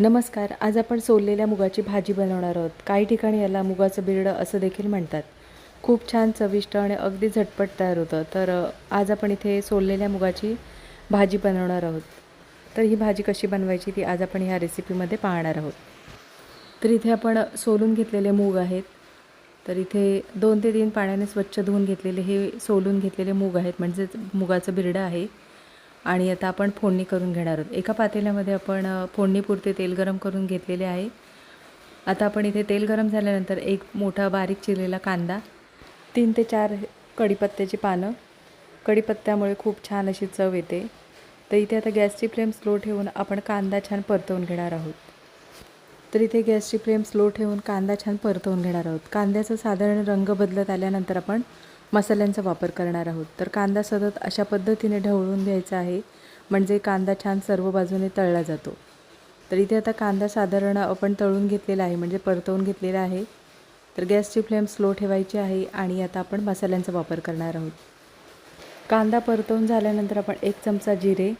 नमस्कार आज आपण सोललेल्या मुगाची भाजी बनवणार आहोत. काही ठिकाणी याला मुगाचं बिरडं असं देखील म्हणतात. खूप छान चविष्ट आणि अगदी झटपट तयार होतं. तर आज आपण इथे सोललेल्या मुगाची भाजी बनवणार आहोत. तर ही भाजी कशी बनवायची ती आज आपण ह्या रेसिपीमध्ये पाहणार आहोत. तर इथे आपण सोलून घेतलेले मूग आहेत. तर इथे दोन ते तीन पाण्याने स्वच्छ धुवून घेतलेले हे सोलून घेतलेले मूग आहेत. म्हणजेच मुगाचं बिरडं आहे. आणि आता आपण फोडणी करून घेणार आहोत. एका पातेल्यामध्ये आपण फोडणीपुरते तेल गरम करून घेतलेले आहे. आता आपण इथे तेल गरम झाल्यानंतर एक मोठा बारीक चिरलेला कांदा तीन ते चार कढीपत्त्याची पानं. कढीपत्त्यामुळे खूप छान अशी चव येते. तर इथे आता गॅसची फ्लेम स्लो ठेवून आपण कांदा छान परतवून घेणार आहोत. तर इथे गॅसची फ्लेम स्लो ठेवून कांदा छान परतवून घेणार आहोत. कांद्याचा साधारण रंग बदलत आल्यानंतर आपण मसाल्यांचा वापर करणार आहोत. तर कांदा सतत अशा पद्धतीने ढवळून घ्यायचा आहे म्हणजे कांदा छान सर्व बाजूने तळला जातो. तर इथे आता कांदा साधारण आपण तळून घेतलेला आहे म्हणजे परतवून घेतलेला आहे. तर गॅसची फ्लेम स्लो ठेवायची आहे आणि आता आपण मसाल्यांचा वापर करणार आहोत. कांदा परतवून झाल्यानंतर आपण एक चमचा जिरे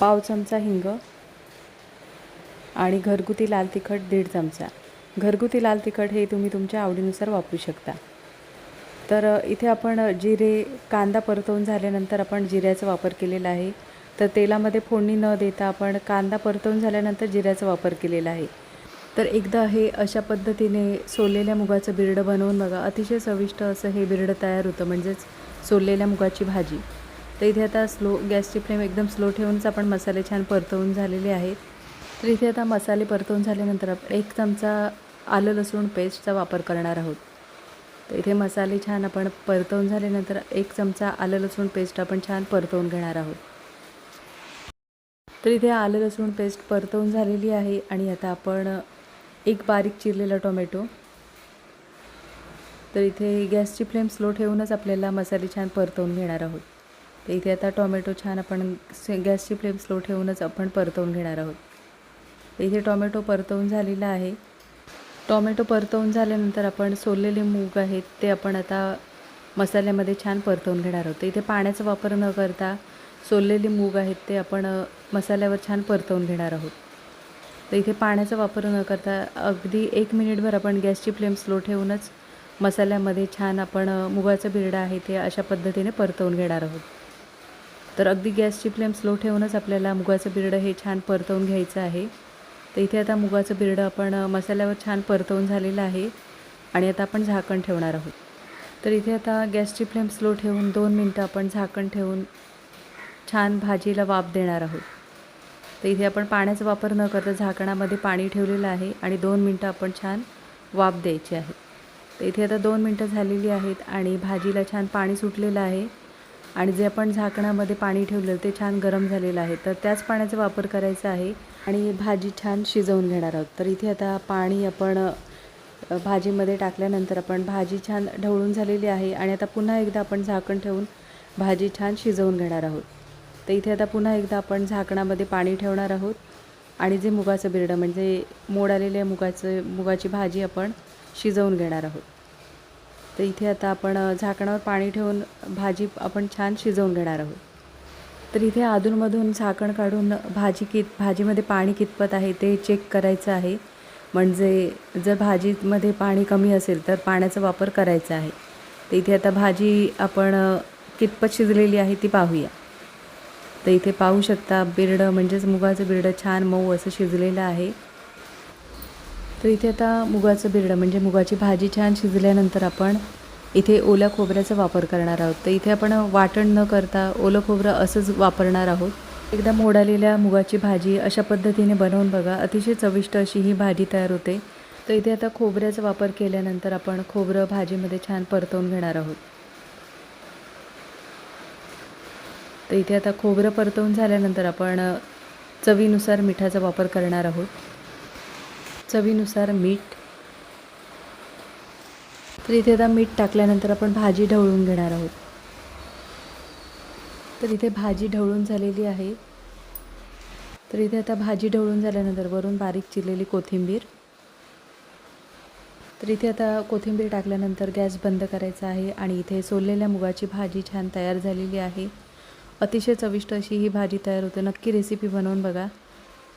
पाव चमचा हिंग आणि घरगुती लाल तिखट दीड चमचा. घरगुती लाल तिखट हे तुम्ही तुमच्या आवडीनुसार वापरू शकता. तर इथे आपण जिरे कांदा परतवून झाल्यानंतर आपण जिऱ्याचा वापर केलेला आहे. तर तेलामध्ये फोडणी न देता आपण कांदा परतवून झाल्यानंतर जिऱ्याचा वापर केलेला आहे. तर एकदा हे अशा पद्धतीने सोललेल्या मुगाचं बिरडं बनवून बघा. अतिशय चविष्ट असं हे बिरडं तयार होतं म्हणजेच सोललेल्या मुगाची भाजी. तर इथे आता स्लो गॅसची फ्लेम एकदम स्लो ठेवूनच आपण मसाले छान परतवून झालेले आहेत. तर इथे आता मसाले परतवून झाल्यानंतर आपण एक चमचा आलं लसूण पेस्टचा वापर करणार आहोत. तर इथे मसाले छान आपण परतवून झाल्यानंतर एक चमचा आलं लसूण पेस्ट आपण छान परतवून घेणार आहोत. तर इथे आलं लसूण पेस्ट परतवून झालेली आहे आणि आता आपण एक बारीक चिरलेला टोमॅटो. तर इथे गॅसची फ्लेम स्लो ठेवूनच आपल्याला मसाले छान परतवून घेणार आहोत. तर इथे आता टोमॅटो छान आपण गॅसची फ्लेम स्लो ठेवूनच आपण परतवून घेणार आहोत. इथे टोमॅटो परतवून झालेला आहे. टोमॅटो परतवून झाल्यानंतर आपण सोललेले मूग आहेत ते आपण आता मसाल्यामध्ये छान परतवून घेणार आहोत. तर इथे पाण्याचा वापर न करता सोललेले मूग आहेत ते आपण मसाल्यावर छान परतवून घेणार आहोत. तर इथे पाण्याचा वापर न करता अगदी एक मिनिटभर आपण गॅसची फ्लेम स्लो ठेवूनच मसाल्यामध्ये छान आपण मुगाचं बिरडा आहे ते अशा पद्धतीने परतवून घेणार आहोत. तर अगदी गॅसची फ्लेम स्लो ठेवूनच आपल्याला मुगाचं बिरडं हे छान परतवून घ्यायचं आहे. तर इथे आता मुगाचं बिरडं आपण मसाल्यावर छान परतवून झालेलं आहे आणि आता आपण झाकण ठेवणार आहोत. तर इथे आता गॅसची फ्लेम स्लो ठेवून दोन मिनटं आपण झाकण ठेवून छान भाजीला वाफ देणार आहोत. तर इथे आपण पाण्याचा वापर न करता झाकणामध्ये पाणी ठेवलेलं आहे आणि दोन मिनटं आपण छान वाफ द्यायची आहे. तर इथे आता दोन मिनटं झालेली आहेत आणि भाजीला छान पाणी सुटलेलं आहे आणि जे आपण झाकणामध्ये पाणी ठेवलेलं ते छान गरम झालेलं आहे. तर त्याच पाण्याचा वापर करायचा आहे आणि भाजी छान शिजवून घेणार आहोत. तर इथे आता पाणी आपण भाजीमध्ये टाकल्यानंतर आपण भाजी छान ढवळून झालेली आहे आणि आता पुन्हा एकदा आपण झाकण ठेवून भाजी छान शिजवून घेणार आहोत. तर इथे आता पुन्हा एकदा आपण झाकणामध्ये पाणी ठेवणार आहोत आणि जे मुगाचं बिरडं म्हणजे मोड आलेल्या मुगाचं मुगाची भाजी आपण शिजवून घेणार आहोत. तर इथे आता आपण झाकणावर पाणी ठेवून भाजी आपण छान शिजवून घेणार आहोत. तर इथे अधूनमधून झाकण काढून भाजी कित भाजीमध्ये पाणी कितपत आहे ते चेक करायचं आहे. म्हणजे जर भाजीमध्ये पाणी कमी असेल तर पाण्याचा वापर करायचा आहे. तर इथे आता भाजी आपण कितपत शिजलेली आहे ती पाहूया. तर इथे पाहू शकता बिरडं म्हणजेच मुगाचं बिरडं छान मऊ असं शिजलेलं आहे. तर इथे आता मुगाचं बिरडं म्हणजे मुगाची भाजी छान शिजल्यानंतर आपण इथे ओल्या खोबऱ्याचा वापर करणार आहोत. तर इथे आपण वाटण न करता ओलं खोबरं असंच वापरणार आहोत. एकदा मोडालेल्या मुगाची भाजी अशा पद्धतीने बनवून बघा. अतिशय चविष्ट अशी ही भाजी तयार होते. तर इथे आता खोबऱ्याचा वापर केल्यानंतर आपण खोबरं भाजीमध्ये छान परतवून घेणार आहोत. तर इथे आता खोबरं परतवून झाल्यानंतर आपण चवीनुसार मिठाचा वापर करणार आहोत. चवीनुसार मीठ तर इथे आता मीठ टाकल्यानंतर आपण भाजी ढवळून घेणार आहोत. तर इथे भाजी ढवळून झालेली आहे. तर इथे आता भाजी ढवळून झाल्यानंतर वरून बारीक चिरलेली कोथिंबीर. तर इथे आता कोथिंबीर टाकल्यानंतर गॅस बंद करायचा आहे आणि इथे सोललेल्या मुगाची भाजी छान तयार झालेली आहे. अतिशय चविष्ट अशी ही भाजी तयार होते. नक्की रेसिपी बनवून बघा.